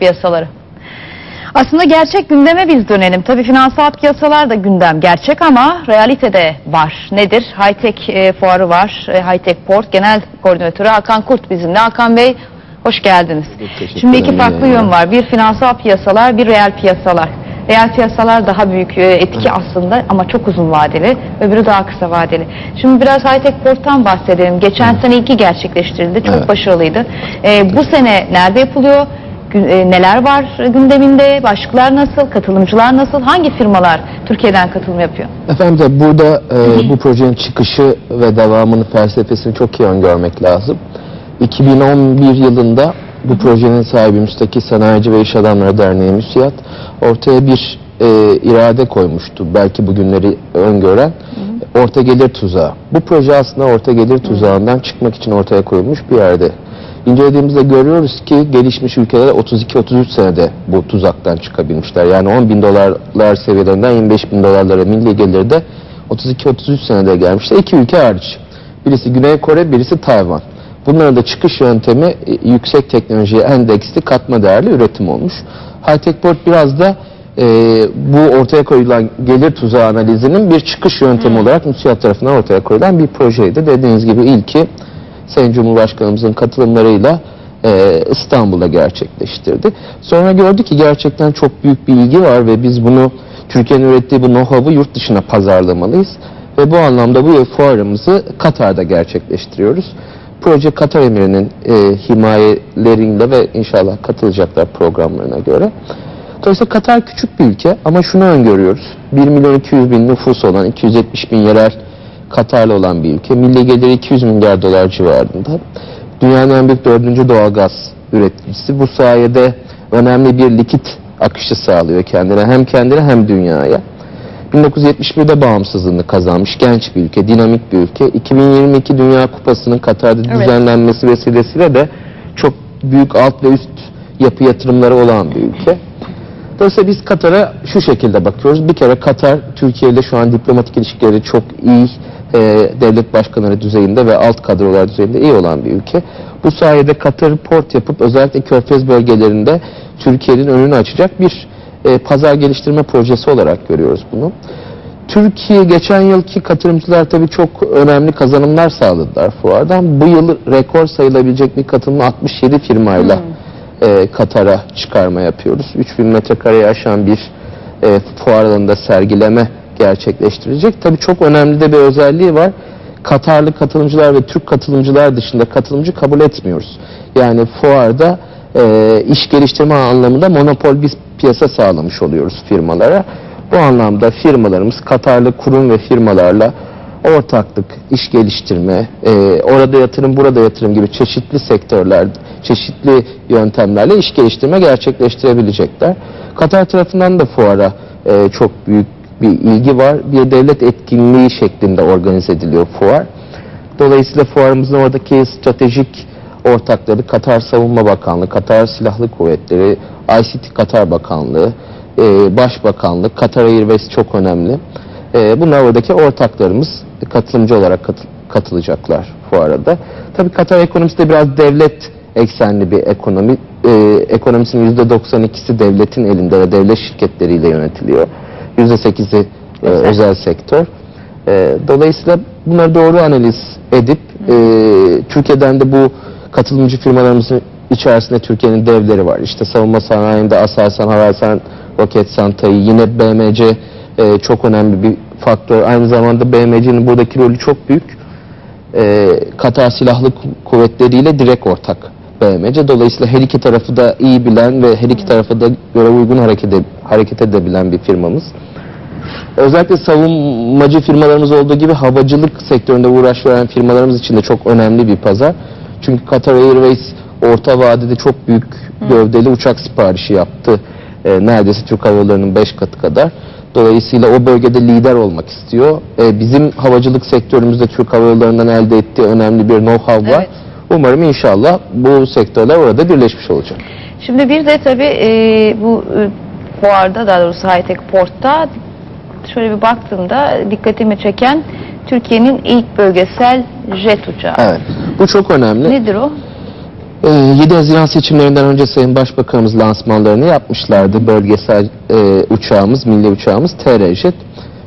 Piyasaları. Aslında gerçek gündeme biz dönelim. Tabii finansal piyasalar da gündem gerçek ama realitede var. Nedir? Hightech e, fuarı var. E, Hightech Port Genel Koordinatörü Hakan Kurt bizimle. Hakan Bey hoş geldiniz. teşekkür Şimdi iki farklı yön var. Bir finansal piyasalar, bir reel piyasalar. Reel piyasalar daha büyük e, etki aslında ama çok uzun vadeli. Öbürü daha kısa vadeli. Şimdi biraz Hightech Port'tan bahsedelim. Geçen sene iki gerçekleştirildi. Çok Evet. başarılıydı. E, bu sene nerede yapılıyor? E, neler var gündeminde? Başlıklar nasıl? Katılımcılar nasıl? Hangi firmalar Türkiye'den katılım yapıyor? Efendim de burada e, bu projenin çıkışı ve devamını felsefesini çok iyi öngörmek lazım. 2011 yılında bu projenin sahibi Müstakil Sanayici ve İş Adamları Derneği MÜSİAD ortaya bir e, irade koymuştu. Belki bugünleri öngören orta gelir tuzağı. Bu proje aslında orta gelir tuzağından çıkmak için ortaya koyulmuş bir yerde. İncelediğimizde görüyoruz ki gelişmiş ülkeler 32-33 senede bu tuzaktan çıkabilmişler. Yani 10 bin dolarlar seviyelerinden 25 bin dolarlara milli gelirde 32-33 senede gelmişler. İki ülke hariç. Birisi Güney Kore, birisi Tayvan. Bunların da çıkış yöntemi e, yüksek teknolojiye endeksli katma değerli üretim olmuş. Hightech Port biraz da e, bu ortaya koyulan gelir tuzağı analizinin bir çıkış yöntemi olarak MÜSİAD tarafından ortaya koyulan bir projeydi. Dediğiniz gibi ilki Sayın Cumhurbaşkanımızın katılımlarıyla e, İstanbul'da gerçekleştirdi. Sonra gördü ki gerçekten çok büyük bir ilgi var ve biz bunu Türkiye'nin ürettiği bu know-how'u yurt dışına pazarlamalıyız. Ve bu anlamda bu fuarımızı Katar'da gerçekleştiriyoruz. Proje Katar Emiri'nin e, himayeleriyle ve inşallah katılacaklar programlarına göre. Dolayısıyla Katar küçük bir ülke ama şunu öngörüyoruz. 1 milyon 200 bin nüfusu olan 270 bin yerel Katarlı olan bir ülke. Milli geliri 200 milyar dolar civarında. Dünyanın en büyük dördüncü doğalgaz üreticisi. Bu sayede önemli bir likit akışı sağlıyor kendine. Hem kendine hem dünyaya. 1971'de bağımsızlığını kazanmış genç bir ülke, dinamik bir ülke. 2022 Dünya Kupası'nın Katar'da Evet. düzenlenmesi vesilesiyle de çok büyük alt ve üst yapı yatırımları olan bir ülke. Dolayısıyla biz Katar'a şu şekilde bakıyoruz. Bir kere Katar, Türkiye ile şu an diplomatik ilişkileri çok iyi, e, devlet başkanları düzeyinde ve alt kadrolar düzeyinde iyi olan bir ülke. Bu sayede Katar port yapıp özellikle Körfez bölgelerinde Türkiye'nin önünü açacak bir e, pazar geliştirme projesi olarak görüyoruz bunu. Türkiye geçen yılki katılımcılar tabii çok önemli kazanımlar sağladılar fuardan. Bu yıl rekor sayılabilecek bir katılımı 67 firmayla e, Katar'a çıkarma yapıyoruz. 3000 metrekareyi aşan bir e, fuar alanında sergileme gerçekleştirecek. Tabii çok önemli de bir özelliği var. Katarlı katılımcılar ve Türk katılımcılar dışında katılımcı kabul etmiyoruz. Yani fuarda e, iş geliştirme anlamında monopol bir piyasa sağlamış oluyoruz firmalara. Bu anlamda firmalarımız Katarlı kurum ve firmalarla ortaklık, iş geliştirme, e, orada yatırım, burada yatırım gibi çeşitli sektörler, çeşitli yöntemlerle iş geliştirme gerçekleştirebilecekler. Katar tarafından da fuara e, çok büyük bir ilgi var. Bir devlet etkinliği şeklinde organize ediliyor fuar. Dolayısıyla fuarımızın oradaki stratejik ortakları Katar Savunma Bakanlığı, Katar Silahlı Kuvvetleri, ICT Katar Bakanlığı, e, Başbakanlık, Katar Airways çok önemli. E, bunlar oradaki ortaklarımız katılımcı olarak katı- katılacaklar fuara da. Tabii Katar ekonomisi de biraz devlet eksenli bir ekonomi. E, ekonomisinin %92'si devletin elinde ve devlet şirketleriyle yönetiliyor. %8'i e, Özel. sektör. E, dolayısıyla bunları doğru analiz edip e, Türkiye'den de bu katılımcı firmalarımızın içerisinde Türkiye'nin devleri var. İşte savunma sanayinde Aselsan, Havelsan, Roketsan, TAİ, yine BMC e, çok önemli bir faktör. Aynı zamanda BMC'nin buradaki rolü çok büyük. E, Katar Silahlı Ku- Kuvvetleri ile direkt ortak BMC. Dolayısıyla her iki tarafı da iyi bilen ve her iki tarafı da göre uygun hareket, hareket edebilen bir firmamız. Özellikle savunmacı firmalarımız olduğu gibi havacılık sektöründe uğraş veren firmalarımız için de çok önemli bir pazar. Çünkü Qatar Airways orta vadede çok büyük gövdeli uçak siparişi yaptı. Ee, neredeyse Türk Hava Yolları'nın 5 katı kadar. Dolayısıyla o bölgede lider olmak istiyor. Ee, bizim havacılık sektörümüzde Türk Hava Yolları'ndan elde ettiği önemli bir know-how var. Evet. Umarım inşallah bu sektörler orada birleşmiş olacak. Şimdi bir de tabii e, bu e, fuarda daha doğrusu Hightech Port'ta şöyle bir baktığımda dikkatimi çeken Türkiye'nin ilk bölgesel jet uçağı. Evet. Bu çok önemli. Nedir o? Ee, 7 Haziran seçimlerinden önce Sayın Başbakanımız lansmanlarını yapmışlardı. Bölgesel e, uçağımız, milli uçağımız TRJet.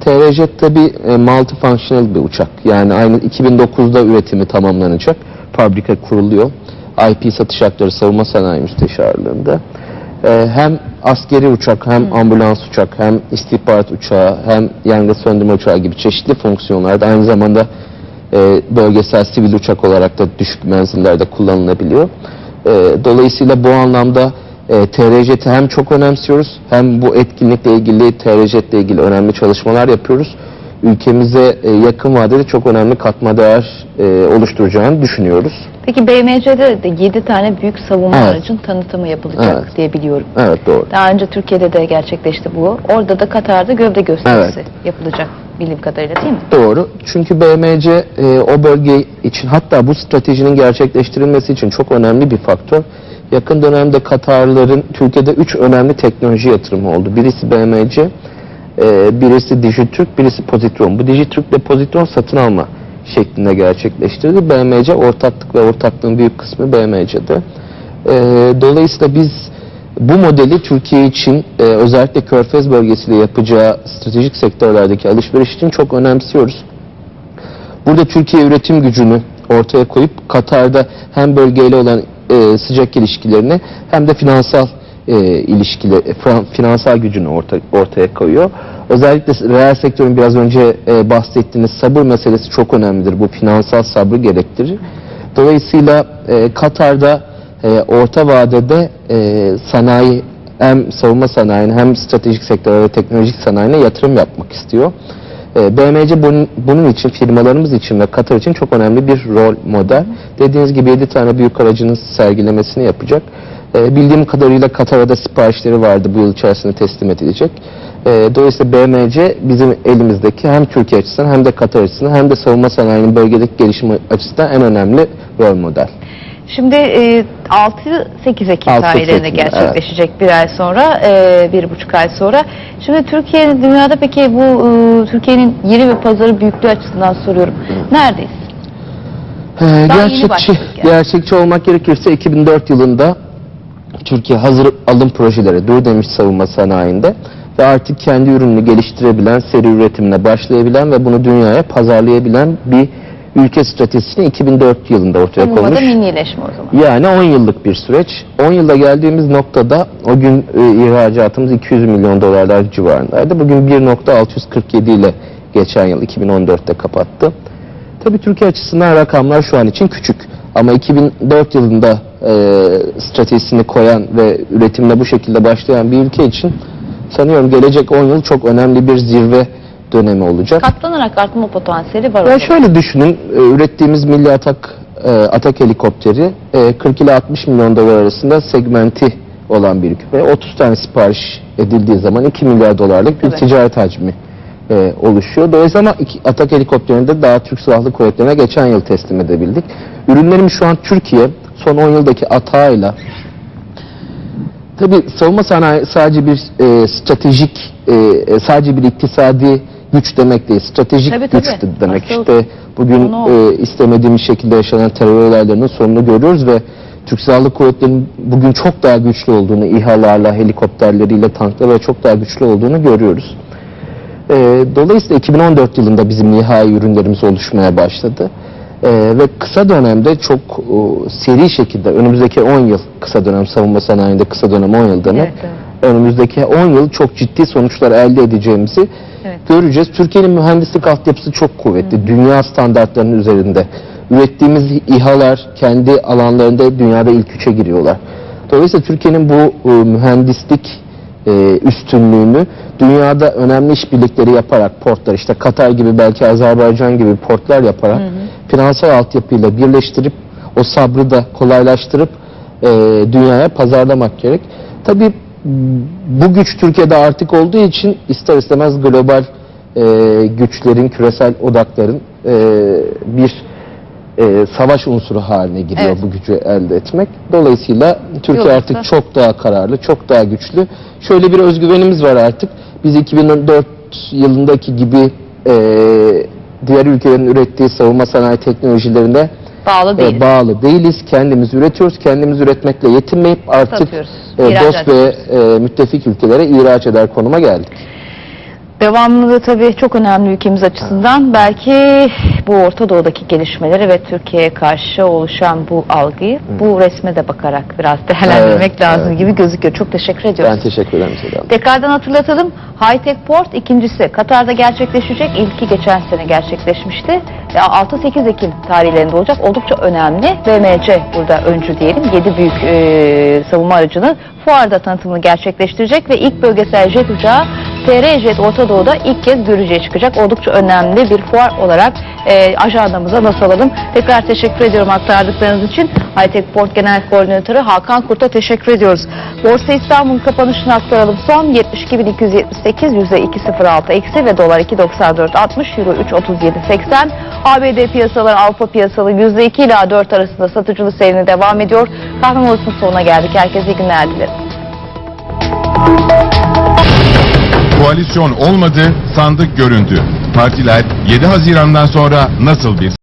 TRJet tabi e, multifunctional bir uçak. Yani aynı 2009'da üretimi tamamlanacak. Fabrika kuruluyor. IP satış hakları savunma sanayi müsteşarlığında. Ee, hem askeri uçak, hem ambulans uçak, hem istihbarat uçağı, hem yangın söndürme uçağı gibi çeşitli fonksiyonlarda aynı zamanda e, bölgesel sivil uçak olarak da düşük menzillerde kullanılabiliyor. E, dolayısıyla bu anlamda e, TRJ'ti hem çok önemsiyoruz hem bu etkinlikle ilgili TRJ'tle ilgili önemli çalışmalar yapıyoruz. Ülkemize e, yakın vadede çok önemli katma değer e, oluşturacağını düşünüyoruz. Peki BMC'de de 7 tane büyük savunma Evet. aracın tanıtımı yapılacak Evet. diye biliyorum. Evet doğru. Daha önce Türkiye'de de gerçekleşti bu. Orada da Katar'da gövde gösterisi yapılacak bildiğim kadarıyla değil mi? Doğru. Çünkü BMC e, o bölge için hatta bu stratejinin gerçekleştirilmesi için çok önemli bir faktör. Yakın dönemde Katarların Türkiye'de üç önemli teknoloji yatırımı oldu. Birisi BMC, e, birisi Dijitürk, birisi Pozitron. Bu Dijitürk ile Pozitron satın alma şeklinde gerçekleştirildi. BMC ortaklık ve ortaklığın büyük kısmı BMC'de. E, dolayısıyla biz bu modeli Türkiye için e, özellikle Körfez bölgesiyle yapacağı stratejik sektörlerdeki alışveriş için çok önemsiyoruz. Burada Türkiye üretim gücünü ortaya koyup Katar'da hem bölgeyle olan e, sıcak ilişkilerini hem de finansal e, ilişkileri, fra- finansal gücünü orta, ortaya koyuyor. Özellikle reel sektörün biraz önce e, bahsettiğiniz sabır meselesi çok önemlidir. Bu finansal sabrı gerektirir. Dolayısıyla e, Katar'da e, orta vadede e, sanayi hem savunma sanayine hem stratejik sektör ve teknolojik sanayine yatırım yapmak istiyor. E, BMC bunun, bunun için firmalarımız için ve Katar için çok önemli bir rol model. Dediğiniz gibi 7 tane büyük aracının sergilemesini yapacak. E, bildiğim kadarıyla Katar'a da siparişleri vardı bu yıl içerisinde teslim edilecek. E, dolayısıyla BMC bizim elimizdeki hem Türkiye açısından hem de Katar açısından hem de savunma sanayinin bölgedeki gelişimi açısından en önemli rol model. Şimdi e, 6-8 Ekim 6-8 tarihlerinde gerçekleşecek bir ay sonra, e, bir buçuk ay sonra. Şimdi Türkiye'nin dünyada peki bu e, Türkiye'nin yeri ve pazarı büyüklüğü açısından soruyorum. Neredeyiz? Ee, gerçekçi, yani. gerçekçi olmak gerekirse 2004 yılında Türkiye hazır alım projeleri dur demiş savunma sanayinde ve artık kendi ürününü geliştirebilen, seri üretimine başlayabilen ve bunu dünyaya pazarlayabilan bir ülke stratejisini 2004 yılında ortaya Bunun adı koymuş. millileşme o zaman. Yani 10 yıllık bir süreç. 10 yılda geldiğimiz noktada o gün e, ihracatımız 200 milyon dolarlar civarındaydı. Bugün 1.647 ile geçen yıl 2014'te kapattı. Tabii Türkiye açısından rakamlar şu an için küçük. Ama 2004 yılında e, stratejisini koyan ve üretimine bu şekilde başlayan bir ülke için sanıyorum gelecek 10 yıl çok önemli bir zirve dönemi olacak. Katlanarak artma potansiyeli var. Ya şöyle düşünün, e, ürettiğimiz milli atak e, atak helikopteri e, 40 ile 60 milyon dolar arasında segmenti olan bir ülke. Ve 30 tane sipariş edildiği zaman 2 milyar dolarlık bir Evet. ticaret hacmi e, oluşuyor. Dolayısıyla ama iki- atak helikopterini de daha Türk Silahlı Kuvvetleri'ne geçen yıl teslim edebildik. Ürünlerimiz şu an Türkiye son 10 yıldaki atağıyla Tabii savunma sanayi sadece bir e, stratejik, e, e, sadece bir iktisadi güç demek değil. Stratejik Tabii, güç tabii. de demek. Asıl işte bugün e, istemediğimiz şekilde yaşanan terör olaylarının sonunu görüyoruz ve Türk Silahlı Kuvvetleri'nin bugün çok daha güçlü olduğunu, İHA'larla, helikopterleriyle, tanklarla çok daha güçlü olduğunu görüyoruz. E, dolayısıyla 2014 yılında bizim nihai ürünlerimiz oluşmaya başladı. E, ve kısa dönemde çok e, seri şekilde önümüzdeki 10 yıl kısa dönem savunma sanayinde kısa dönem 10 yıl demek. Evet, evet. Önümüzdeki 10 yıl çok ciddi sonuçlar elde edeceğimizi Evet. göreceğiz. Türkiye'nin mühendislik altyapısı çok kuvvetli. Dünya standartlarının üzerinde. Ürettiğimiz İHA'lar kendi alanlarında dünyada ilk üçe giriyorlar. Dolayısıyla Türkiye'nin bu e, mühendislik e, üstünlüğünü dünyada önemli işbirlikleri yaparak portlar işte Katar gibi belki Azerbaycan gibi portlar yaparak finansal altyapıyla birleştirip o sabrı da kolaylaştırıp e, dünyaya pazarlamak gerek. Tabii bu güç Türkiye'de artık olduğu için ister istemez global e, güçlerin, küresel odakların e, bir e, savaş unsuru haline giriyor Evet. bu gücü elde etmek. Dolayısıyla Türkiye Yolda. artık çok daha kararlı, çok daha güçlü. Şöyle bir özgüvenimiz var artık. Biz 2004 yılındaki gibi e, diğer ülkelerin ürettiği savunma sanayi teknolojilerinde Bağlı e, değiliz. bağlı değiliz. Kendimiz üretiyoruz. Kendimiz üretmekle yetinmeyip artık Satıyoruz. e, dost ve e, müttefik ülkelere ihraç eder konuma geldik. Devamlılığı tabii çok önemli ülkemiz açısından. Belki bu Orta Doğu'daki gelişmeleri ve Türkiye'ye karşı oluşan bu algıyı bu resme de bakarak biraz değerlendirmek Evet, lazım evet. gibi gözüküyor. Çok teşekkür ediyoruz. Ben teşekkür ederim Seda. Tekrardan hatırlatalım. High Tech Port ikincisi Katar'da gerçekleşecek. İlki geçen sene gerçekleşmişti. Ve 6-8 Ekim tarihlerinde olacak. Oldukça önemli. BMC burada öncü diyelim. 7 büyük e, savunma aracını fuarda tanıtımını gerçekleştirecek ve ilk bölgesel jet uçağı TR Jet Orta Doğu'da ilk kez görücüye çıkacak. Oldukça önemli bir fuar olarak e, ajandamıza alalım. Tekrar teşekkür ediyorum aktardıklarınız için. Hightech Port Genel Koordinatörü Hakan Kurt'a teşekkür ediyoruz. Borsa İstanbul'un kapanışını aktaralım. Son 72.278 %2.06 eksi ve dolar 2.94.60 euro 3.37.80 ABD piyasaları Avrupa piyasaları %2 ila 4 arasında satıcılı seyrine devam ediyor. Kahve molasının sonuna geldik. Herkese iyi günler dilerim. Koalisyon olmadı, sandık göründü. Partiler 7 Haziran'dan sonra nasıl bir